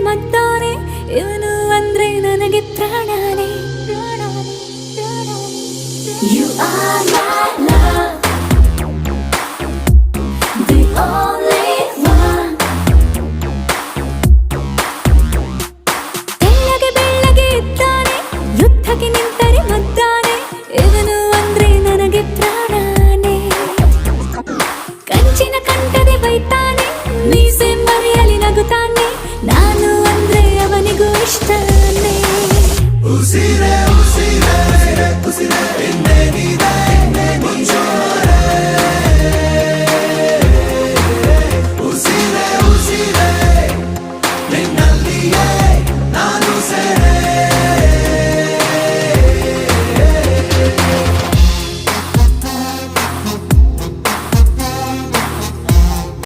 ಮಂತಾನೆ ಇವನು ಅಂದ್ರೆ ನನಗೆ ಪ್ರಾಣಾನೇ. You you are destiny. Usire, usire.